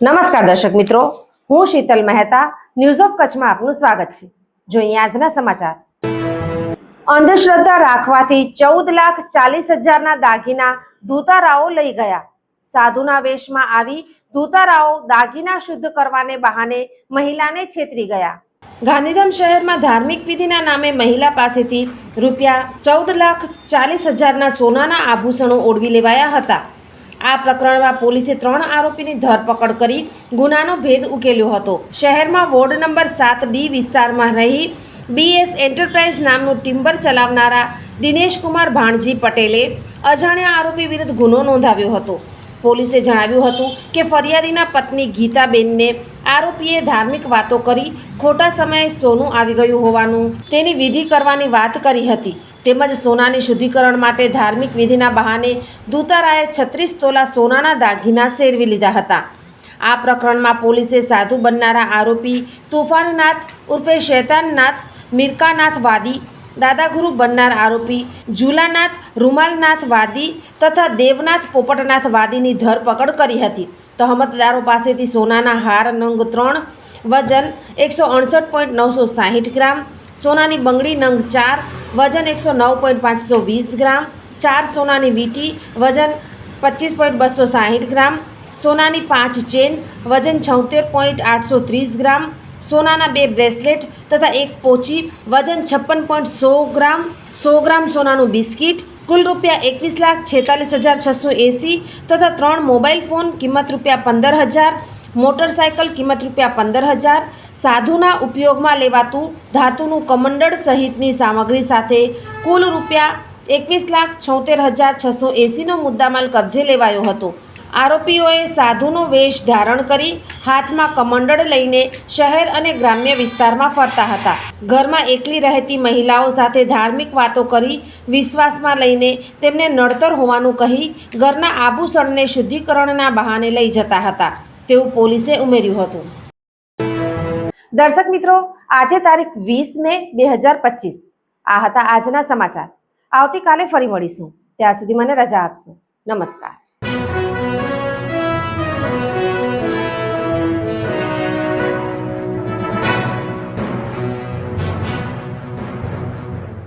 નમસ્કાર દર્શક મિત્રો, હું શીતલ મહેતા ન્યૂઝ ઓફ કચ્છમાં આપનું સ્વાગત છે. જોઈએ આજના સમાચાર. અંધશ્રદ્ધા રાખવાથી ચૌદ લાખ ચાલીસ હજારના દાગીના દૂતારાઓ લઈ ગયા. સાધુના વેશમાં આવી દૂતારાઓ દાગીના શુદ્ધ કરવાને બહાને મહિલાને છેતરી ગયા. ગાંધીધામ શહેરમાં ધાર્મિક વિધિના નામે મહિલા પાસેથી રૂપિયા ચૌદ લાખ ચાલીસ હજારના સોનાના આભૂષણો ઓળવી લેવાયા હતા. આ પ્રકરણમાં પોલીસે ત્રણ આરોપીની ધરપકડ કરી ગુનાનો ભેદ ઉકેલ્યો હતો. શહેરમાં વોર્ડ નંબર સાત ડી વિસ્તારમાં રહી બીએસ એન્ટરપ્રાઇઝ નામનું ટિમ્બર ચલાવનારા દિનેશકુમાર ભાણજી પટેલે અજાણ્યા આરોપી વિરુદ્ધ ગુનો નોંધાવ્યો હતો. પોલીસે જણાવ્યું હતું કે ફરિયાદીના પત્ની ગીતાબેનને આરોપીએ ધાર્મિક વાતો કરી ખોટા સમયે સોનું આવી ગયું હોવાનું તેની વિધિ કરવાની વાત કરી હતી. તેમજ સોનાની શુદ્ધિકરણ માટે ધાર્મિક વિધિના બહાને દૂતારાએ છત્રીસ તોલા સોનાના દાગીના શેરવી લીધા હતા. આ પ્રકરણમાં પોલીસે સાધુ બનનારા આરોપી તુફાનનાથ ઉર્ફે શૈતાનનાથ, મિરકાનાથ વાદી, દાદાગુરુ બનનાર આરોપી ઝુલાનાથ, રૂમાલનાથ વાદી તથા દેવનાથ પોપટનાથ વાદીની ધરપકડ કરી હતી. તહમતદારો પાસેથી સોનાના હાર નંગ ત્રણ, વજન એકસો અડસઠ પોઈન્ટ નવસો સાહીઠ ગ્રામ, સોનાની બંગડી નંગ ચાર વજન એકસો નવ પોઈન્ટ પાંચસો વીસ ગ્રામ, ચાર સોનાની વીંટી, વજન પચીસ પોઈન્ટ બસો સાહીઠ ગ્રામ, સોનાની પાંચ ચેન, વજન છોતેર પોઈન્ટ આઠસો ત્રીસ ગ્રામ, સોનાના બે બ્રેસલેટ તથા એક પોચી, વજન છપ્પન પોઈન્ટ સો ગ્રામ સો ગ્રામ સોનાનું બિસ્કિટ કુલ રૂપિયા એકવીસ લાખ છેતાલીસ હજાર છસો એંસી તથા ત્રણ મોબાઈલ ફોન કિંમત રૂપિયા પંદર હજાર, મોટરસાયકલ કિંમત રૂપિયા પંદર હજાર, સાધુના ઉપયોગમાં લેવાતું ધાતુનું કમંડળ સહિતની સામગ્રી સાથે કુલ રૂપિયા એકવીસ લાખ છોતેર હજાર છસો એંસીનો મુદ્દામાલ કબજે લેવાયો હતો. આરોપીઓએ સાધુનો વેશ ધારણ કરી હાથમાં કમંડળ લઈને શહેર અને ગ્રામ્ય વિસ્તારમાં ફરતા હતા. ઘરમાં એકલી રહેતી મહિલાઓ સાથે ધાર્મિક વાતો કરી વિશ્વાસમાં લઈને તેમને નડતર હોવાનું કહી ઘરના આભૂષણને શુદ્ધિકરણના બહાને લઈ જતા હતા. તેવું પોલીસે ઉમેર્યું હતું. દર્શક મિત્રો, આજે તારીખ વીસ મે બે હજાર પચીસ. આ હતા આજના સમાચાર. આવતીકાલે ફરી મળીશું. ત્યાં સુધી મને રજા આપશો. નમસ્કાર.